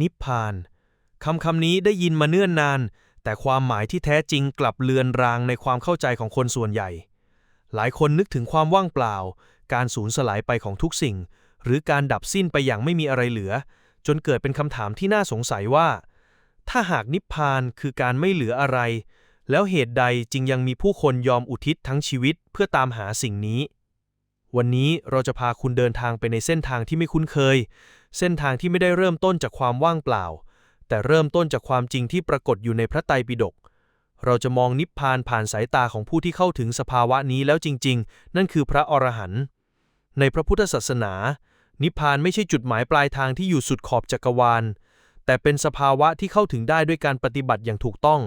นิพพาน คำคำนี้ได้ยินมาเนื่อนนาน แต่ความหมายที่แท้จริงกลับเลือนรางในความเข้าใจของคนส่วนใหญ่ หลายคนนึกถึงความว่างเปล่า การสูญสลายไปของทุกสิ่ง หรือการดับสิ้นไปอย่างไม่มีอะไรเหลือ จนเกิดเป็นคำถามที่น่าสงสัยว่า ถ้าหากนิพพานคือการไม่เหลืออะไร แล้วเหตุใดจึงยังมีผู้คนยอมอุทิศทั้งชีวิตเพื่อตามหาสิ่งนี้วันนี้เราจะพาคุณเดินทางไปในเส้นทางที่ไม่คุ้นเคย เส้นทางที่ไม่ได้เริ่มต้นจากความว่างเปล่า แต่เริ่มต้นจากความจริงที่ปรากฏอยู่ในพระไตรปิฎกเราจะมองนิพพานผ่านสายตาของผู้ที่เข้าถึงสภาวะนี้แล้วจริง ๆ นั่นคือพระอรหันต์ในพระพุทธศาสนา นิพพานไม่ใช่จุดหมายปลายทางที่อยู่สุดขอบจักรวาล แต่เป็นสภาวะที่เข้าถึงได้ด้วยการปฏิบัติอย่างถูกต้อง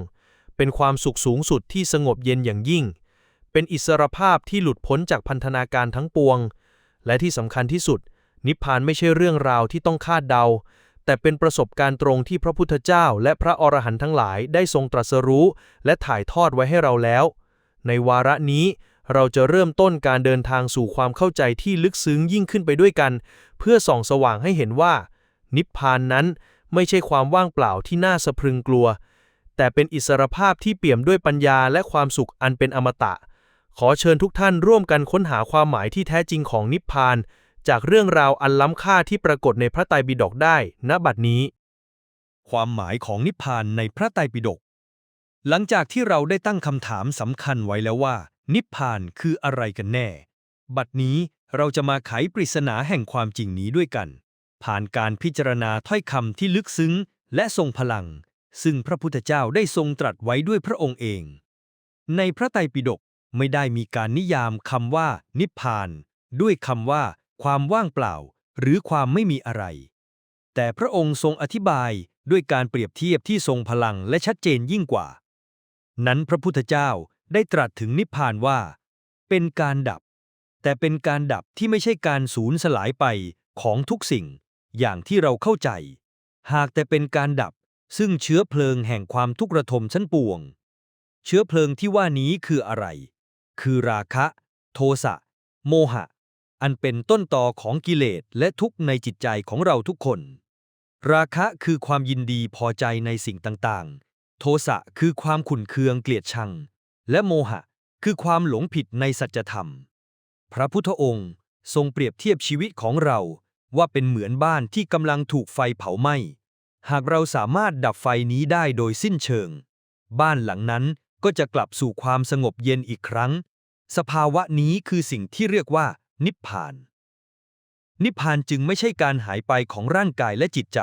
เป็นความสุขสูงสุดที่สงบเย็นอย่างยิ่ง เป็นอิสรภาพที่หลุดพ้นจากพันธนาการทั้งปวง และที่สำคัญที่สุด นิพพานไม่ใช่เรื่องราวที่ต้องคาดเดา แต่เป็นประสบการณ์ตรงที่พระพุทธเจ้า และพระอรหันต์ทั้งหลายได้ทรงตรัสรู้ และถ่ายทอดไว้ให้เราแล้ว ในวาระนี้เราจะเริ่มต้นการเดินทางสู่ความเข้าใจที่ลึกซึ้งยิ่งขึ้นไปด้วยกัน เพื่อส่องสว่างให้เห็นว่า นิพพานนั้นไม่ใช่ความว่างเปล่าที่น่าสะพรึงกลัว แต่เป็นอิสรภาพที่เปี่ยมด้วยปัญญาและความสุขอันเป็นอมตะ ขอเชิญทุกท่านร่วมกันค้นหาความหมายที่แท้จริงของนิพพาน จากเรื่องราวอันล้ำค่าที่ปรากฏในพระไตรปิฎกได้ ณ บัดนี้ ความหมายของนิพพานในพระไตรปิฎกหลังจากที่เราได้ตั้งคำถามสำคัญไว้แล้วว่า นิพพานคืออะไรกันแน่ บัดนี้เราจะมาไขปริศนาแห่งความจริงนี้ด้วยกัน ผ่านการพิจารณาถ้อยคำที่ลึกซึ้ง และทรงพลัง ซึ่งพระพุทธเจ้าได้ทรงตรัสไว้ด้วยพระองค์เอง ในพระไตรปิฎกไม่ได้มีการนิยามคำว่า นิพพาน ด้วยคำว่า ความว่างเปล่า หรือความไม่มีอะไร แต่พระองค์ทรงอธิบายด้วยการเปรียบเทียบที่ทรงพลังและชัดเจนยิ่งกว่า นั้นพระพุทธเจ้าได้ตรัสถึงนิพพานว่า เป็นการดับ แต่เป็นการดับที่ไม่ใช่การสูญสลายไปของทุกสิ่ง อย่างที่เราเข้าใจ หากแต่เป็นการดับซึ่งเชื้อเพลิงแห่งความทุกข์ระทมชั้นปวง เชื้อเพลิงที่ว่านี้คืออะไร คือราคะ โทสะ โมหะ อันเป็นต้นต่อของกิเลสและทุกข์ในจิตใจของเราทุกคน ราคะคือความยินดีพอใจในสิ่งต่างๆ โทสะคือความขุ่นเคืองเกลียดชัง และโมหะคือความหลงผิดในสัจธรรม พระพุทธองค์ทรงเปรียบเทียบชีวิตของเราว่าเป็นเหมือนบ้านที่กำลังถูกไฟเผาไหม้ หากเราสามารถดับไฟนี้ได้โดยสิ้นเชิง บ้านหลังนั้นก็จะกลับสู่ความสงบเย็นอีกครั้ง สภาวะนี้คือสิ่งที่เรียกว่า นิพพาน นิพพานจึงไม่ใช่การหายไปของร่างกายและจิตใจ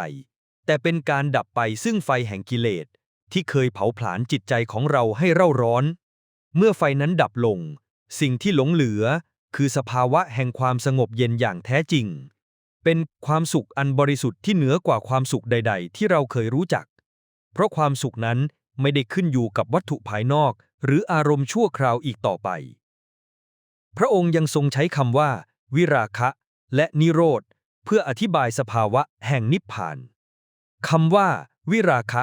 แต่เป็นการดับไปซึ่งไฟแห่งกิเลส ที่เคยเผาผลาญจิตใจของเราให้เร่าร้อน เมื่อไฟนั้นดับลง สิ่งที่หลงเหลือ คือสภาวะแห่งความสงบเย็นอย่างแท้จริง เป็นความสุขอันบริสุทธิ์ที่เหนือกว่าความสุขใด ๆ ที่เราเคยรู้จัก เพราะความสุขนั้นไม่ได้ขึ้นอยู่กับวัตถุภายนอก หรืออารมณ์ชั่วคราวอีกต่อไป พระองค์ยังทรงใช้คำว่า วิราคะ และนิโรธ เพื่ออธิบายสภาวะแห่งนิพพานคำว่า วิราคะ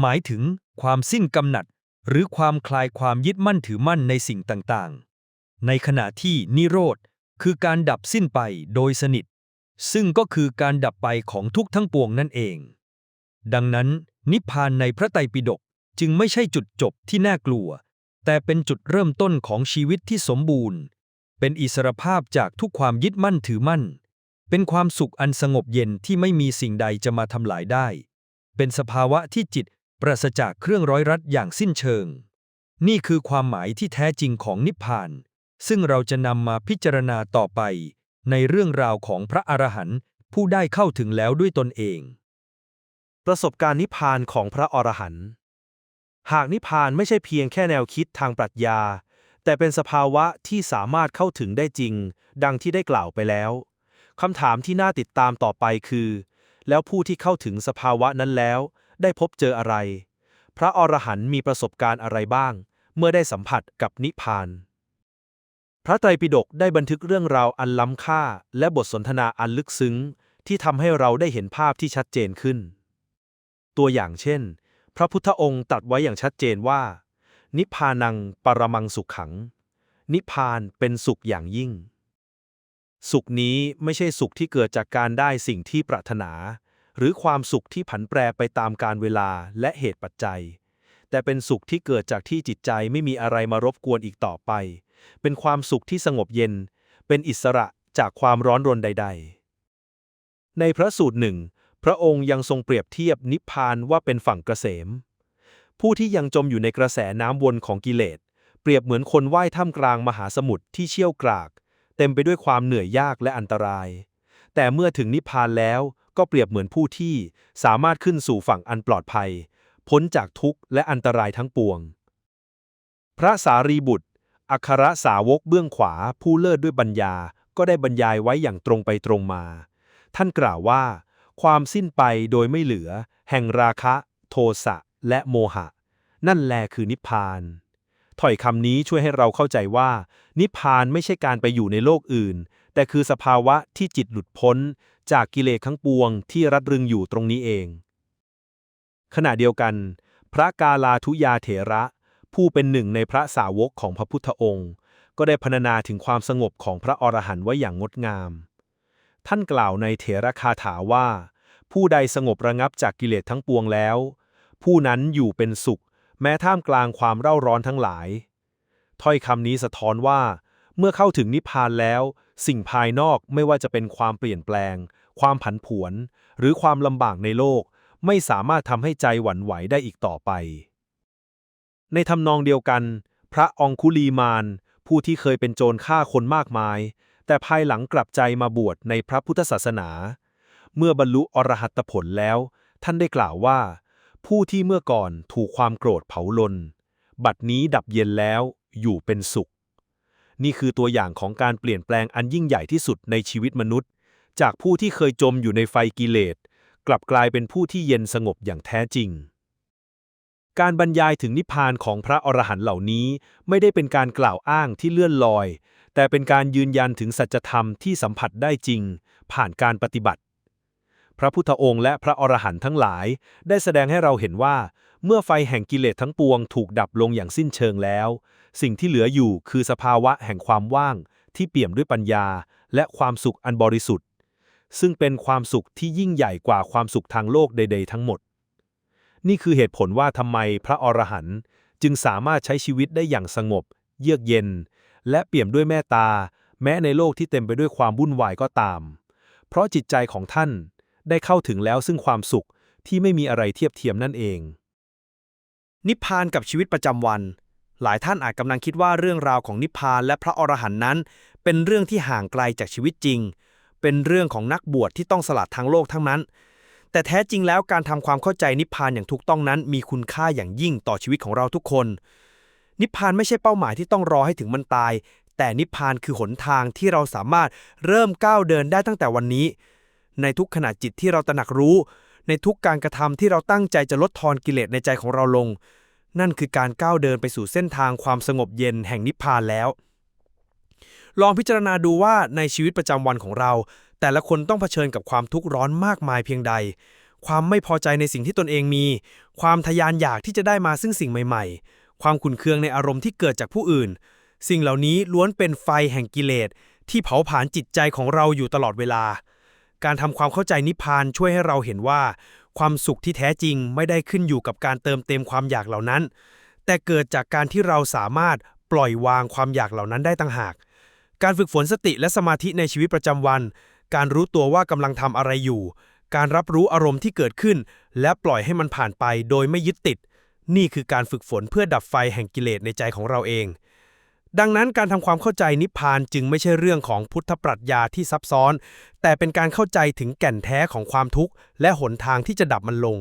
หมายถึงความสิ้นกำหนัด หรือความคลายความยึดมั่นถือมั่นในสิ่งต่างๆ ในขณะที่นิโรธ คือการดับสิ้นไปโดยสนิท ซึ่งก็คือการดับไปของทุกทั้งปวงนั่นเอง ดังนั้น นิพพานในพระไตรปิฎกจึงไม่ใช่จุดจบที่น่ากลัว แต่เป็นจุดเริ่มต้นของชีวิตที่สมบูรณ์ เป็นอิสรภาพจากทุกความยึดมั่นถือมั่น เป็นความสุขอันสงบเย็นที่ไม่มีสิ่งใดจะมาทำลายได้ เป็นสภาวะที่จิตปราศจากเครื่องร้อยรัดอย่างสิ้นเชิง นี่คือความหมายที่แท้จริงของนิพพาน ซึ่งเราจะนำมาพิจารณาต่อไป ในเรื่องราวของพระอรหันต์ผู้ได้เข้าถึงแล้วด้วยตนเอง ประสบการณ์นิพพานของพระอรหันต์หากนิพพานไม่ใช่เพียงแค่แนวคิดทางปรัชญา แต่เป็นสภาวะที่สามารถเข้าถึงได้จริง ดังที่ได้กล่าวไปแล้วคำถามที่น่าติดตามต่อไปคือ แล้วผู้ที่เข้าถึงสภาวะนั้นแล้ว ได้พบเจออะไร พระอรหันต์มีประสบการณ์อะไรบ้าง เมื่อได้สัมผัสกับนิพพาน พระไตรปิฎกได้บันทึกเรื่องราวอันล้ำค่า และบทสนทนาอันลึกซึ้ง ที่ทำให้เราได้เห็นภาพที่ชัดเจนขึ้น ตัวอย่างเช่น พระพุทธองค์ตรัสไว้อย่างชัดเจนว่า นิพพานังปรมังสุขขัง นิพพานเป็นสุขอย่างยิ่ง สุขนี้ไม่ใช่สุขที่เกิดจากการได้สิ่งที่ปรารถนา หรือความสุขที่ผันแปรไปตามกาลเวลาและเหตุปัจจัย แต่เป็นสุขที่เกิดจากที่จิตใจไม่มีอะไรมารบกวนอีกต่อไป เป็นความสุขที่สงบเย็น เป็นอิสระจากความร้อนรนใด ๆ ในพระสูตรหนึ่ง พระองค์ยังทรงเปรียบเทียบนิพพานว่าเป็นฝั่งเกษม ผู้ที่ยังจมอยู่ในกระแสน้ำวนของกิเลส เปรียบเหมือนคนว่ายท่ามกลางมหาสมุทรที่เชี่ยวกราก เต็มไปด้วยความเหนื่อยยากและอันตราย แต่เมื่อถึงนิพพานแล้วก็เปรียบเหมือนผู้ที่สามารถขึ้นสู่ฝั่งอันปลอดภัย พ้นจากทุกข์และอันตรายทั้งปวง พระสารีบุตร อัครสาวกเบื้องขวาผู้เลิศด้วยปัญญาก็ได้บรรยายไว้อย่างตรงไปตรงมา ท่านกล่าวว่า ความสิ้นไปโดยไม่เหลือ แห่งราคะ โทสะ และโมหะ นั่นแลคือนิพพานถ้อยคำนี้ช่วยให้เราเข้าใจว่า นิพพานไม่ใช่การไปอยู่ในโลกอื่น แต่คือสภาวะที่จิตหลุดพ้น จากกิเลสทั้งปวงที่รัดรึงอยู่ตรงนี้เอง ขณะเดียวกัน พระกาลาทุยาเถระ ผู้เป็นหนึ่งในพระสาวกของพระพุทธองค์ ก็ได้พรรณนาถึงความสงบของพระอรหันต์ไว้อย่างงดงาม ท่านกล่าวในเถระคาถาว่า ผู้ใดสงบระงับจากกิเลสทั้งปวงแล้ว ผู้นั้นอยู่เป็นสุข แม้ท่ามกลางความเร่าร้อนทั้งหลาย ถ้อยคำนี้สะท้อนว่า เมื่อเข้าถึงนิพพานแล้ว สิ่งภายนอกไม่ว่าจะเป็นความเปลี่ยนแปลง ความผันผวน หรือความลำบากในโลก ไม่สามารถทำให้ใจหวั่นไหวได้อีกต่อไป ในทำนองเดียวกัน พระองคุลีมาน ผู้ที่เคยเป็นโจรฆ่าคนมากมาย แต่ภายหลังกลับใจมาบวชในพระพุทธศาสนา เมื่อบรรลุอรหัตผลแล้ว ท่านได้กล่าวว่า ผู้ที่เมื่อก่อนถูกความโกรธเผาลน บัดนี้ดับเย็นแล้วอยู่เป็นสุข นี่คือตัวอย่างของการเปลี่ยนแปลงอันยิ่งใหญ่ที่สุดในชีวิตมนุษย์ จากผู้ที่เคยจมอยู่ในไฟกิเลส กลับกลายเป็นผู้ที่เย็นสงบอย่างแท้จริง การบรรยายถึงนิพพานของพระอรหันต์เหล่านี้ไม่ได้เป็นการกล่าวอ้างที่เลื่อนลอย แต่เป็นการยืนยันถึงสัจธรรมที่สัมผัสได้จริง ผ่านการปฏิบัติ พระพุทธองค์และพระอรหันต์ทั้งหลาย ได้แสดงให้เราเห็นว่า เมื่อไฟแห่งกิเลสทั้งปวงถูกดับลงอย่างสิ้นเชิงแล้ว สิ่งที่เหลืออยู่คือสภาวะแห่งความว่าง ที่เปี่ยมด้วยปัญญา และความสุขอันบริสุทธิ์ ซึ่งเป็นความสุขที่ยิ่งใหญ่กว่าความสุขทางโลกใด ๆ ทั้งหมด นี่คือเหตุผลว่าทำไมพระอรหันต์จึงสามารถใช้ชีวิตได้อย่างสงบ เยือกเย็น และเปี่ยมด้วยเมตตา แม้ในโลกที่เต็มไปด้วยความวุ่นวายก็ตาม เพราะจิตใจของท่าน ได้เข้าถึงแล้วซึ่งความสุขที่ไม่มีอะไรเทียบเทียมนั่นเอง นิพพานกับชีวิตประจำวัน หลายท่านอาจกำลังคิดว่าเรื่องราวของนิพพานและพระอรหันต์นั้น เป็นเรื่องที่ห่างไกลจากชีวิตจริง เป็นเรื่องของนักบวชที่ต้องสลัดทางโลกทั้งนั้น แต่แท้จริงแล้วการทำความเข้าใจนิพพานอย่างถูกต้องนั้น มีคุณค่าอย่างยิ่งต่อชีวิตของเราทุกคน นิพพานไม่ใช่เป้าหมายที่ต้องรอให้ถึงมันตาย แต่นิพพานคือหนทางที่เราสามารถเริ่มก้าวเดินได้ตั้งแต่วันนี้ ในทุกขณะจิตที่เราตระหนักรู้ ในทุกการกระทำที่เราตั้งใจจะลดทอนกิเลสในใจของเราลง นั่นคือการก้าวเดินไปสู่เส้นทางความสงบเย็นแห่งนิพพานแล้ว ลองพิจารณาดูว่าในชีวิตประจำวันของเรา แต่ละคนต้องเผชิญกับความทุกข์ร้อนมากมายเพียงใด ความไม่พอใจในสิ่งที่ตนเองมี ความทะยานอยากที่จะได้มาซึ่งสิ่งใหม่ ๆ ความขุ่นเคืองในอารมณ์ที่เกิดจากผู้อื่น สิ่งเหล่านี้ล้วนเป็นไฟแห่งกิเลสที่เผาผลาญจิตใจของเราอยู่ตลอดเวลา การทำความเข้าใจนิพพานช่วยให้เราเห็นว่า ความสุขที่แท้จริงไม่ได้ขึ้นอยู่กับการเติมเต็มความอยากเหล่านั้น แต่เกิดจากการที่เราสามารถปล่อยวางความอยากเหล่านั้นได้ต่างหาก การฝึกฝนสติและสมาธิในชีวิตประจำวัน การรู้ตัวว่ากำลังทำอะไรอยู่ การรับรู้อารมณ์ที่เกิดขึ้น และปล่อยให้มันผ่านไปโดยไม่ยึดติด นี่คือการฝึกฝนเพื่อดับไฟแห่งกิเลสในใจของเราเอง ดังนั้นการทำความเข้าใจนิพพานจึงไม่ใช่เรื่องของพุทธปรัชญาที่ซับซ้อน แต่เป็นการเข้าใจถึงแก่นแท้ของความทุกข์ และหนทางที่จะดับมันลง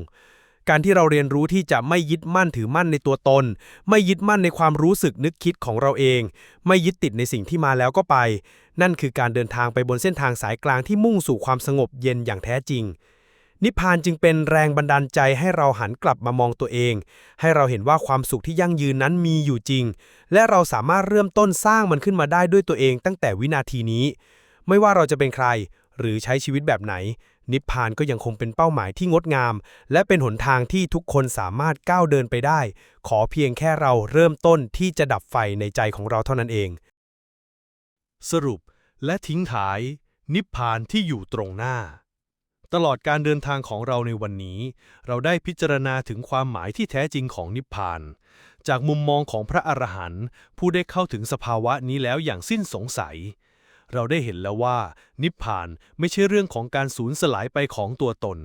การที่เราเรียนรู้ที่จะไม่ยึดมั่นถือมั่นในตัวตน ไม่ยึดมั่นในความรู้สึกนึกคิดของเราเอง ไม่ยึดติดในสิ่งที่มาแล้วก็ไป นั่นคือการเดินทางไปบนเส้นทางสายกลางที่มุ่งสู่ความสงบเย็นอย่างแท้จริง นิพพานจึงเป็นแรงบันดาลใจให้เราหันกลับมามองตัวเอง ให้เราเห็นว่าความสุขที่ยั่งยืนนั้นมีอยู่จริง และเราสามารถเริ่มต้นสร้างมันขึ้นมาได้ด้วยตัวเองตั้งแต่วินาทีนี้ ไม่ว่าเราจะเป็นใคร หรือใช้ชีวิตแบบไหน นิพพานก็ยังคงเป็นเป้าหมายที่งดงาม และเป็นหนทางที่ทุกคนสามารถก้าวเดินไปได้ ขอเพียงแค่เราเริ่มต้นที่จะดับไฟในใจของเราเท่านั้นเอง สรุปและทิ้งท้าย นิพพานที่อยู่ตรงหน้า ตลอดการเดินทางของเราในวันนี้ เราได้พิจารณาถึงความหมายที่แท้จริงของนิพพาน จากมุมมองของพระอรหันต์ผู้ได้เข้าถึงสภาวะนี้แล้วอย่างสิ้นสงสัย เราได้เห็นแล้วว่า นิพพานไม่ใช่เรื่องของการสูญสลายไปของตัวตน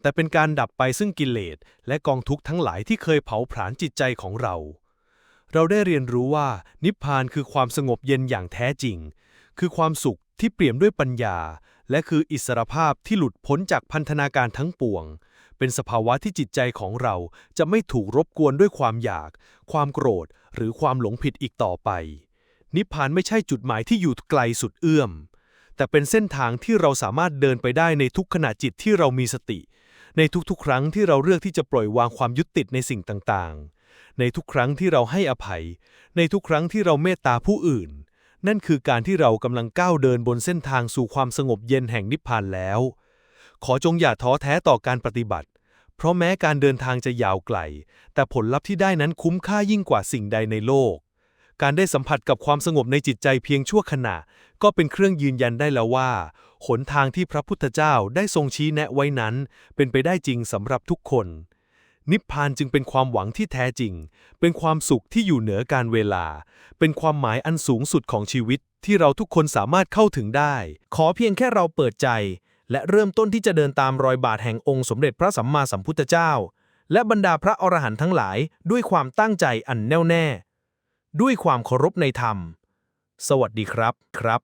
แต่เป็นการดับไปซึ่งกิเลสและกองทุกข์ทั้งหลายที่เคยเผาผลาญจิตใจของเรา เราได้เรียนรู้ว่า นิพพานคือความสงบเย็นอย่างแท้จริง คือความสุขที่เปี่ยมด้วยปัญญา และคืออิสรภาพที่หลุดพ้นจากพันธนาการทั้งปวง เป็นสภาวะที่จิตใจของเราจะไม่ถูกรบกวนด้วยความอยาก ความโกรธ หรือความหลงผิดอีกต่อไป นิพพานไม่ใช่จุดหมายที่อยู่ไกลสุดเอื้อม แต่เป็นเส้นทางที่เราสามารถเดินไปได้ในทุกขณะจิตที่เรามีสติ ในทุกๆ ครั้งที่เราเลือกที่จะปล่อยวางความยึดติดในสิ่งต่างๆ ในทุกครั้งที่เราให้อภัย ในทุกครั้งที่เราเมตตาผู้อื่น นั่นคือการที่เรากำลังก้าวเดินบนเส้นทางสู่ความสงบเย็นแห่งนิพพานแล้ว ขอจงอย่าท้อแท้ต่อการปฏิบัติ เพราะแม้การเดินทางจะยาวไกล แต่ผลลัพธ์ที่ได้นั้นคุ้มค่ายิ่งกว่าสิ่งใดในโลก การได้สัมผัสกับความสงบในจิตใจเพียงชั่วขณะ ก็เป็นเครื่องยืนยันได้แล้วว่า หนทางที่พระพุทธเจ้าได้ทรงชี้แนะไว้นั้น เป็นไปได้จริงสำหรับทุกคน นิพพานจึงเป็นความหวังที่แท้จริง เป็นความสุขที่อยู่เหนือการเวลา เป็นความหมายอันสูงสุดของชีวิตที่เราทุกคนสามารถเข้าถึงได้ ขอเพียงแค่เราเปิดใจ และเริ่มต้นที่จะเดินตามรอยบาทแห่งองค์สมเด็จพระสัมมาสัมพุทธเจ้า และบรรดาพระอรหันต์ทั้งหลาย ด้วยความตั้งใจอันแน่วแน่ ด้วยความเคารพในธรรม สวัสดีครับครับ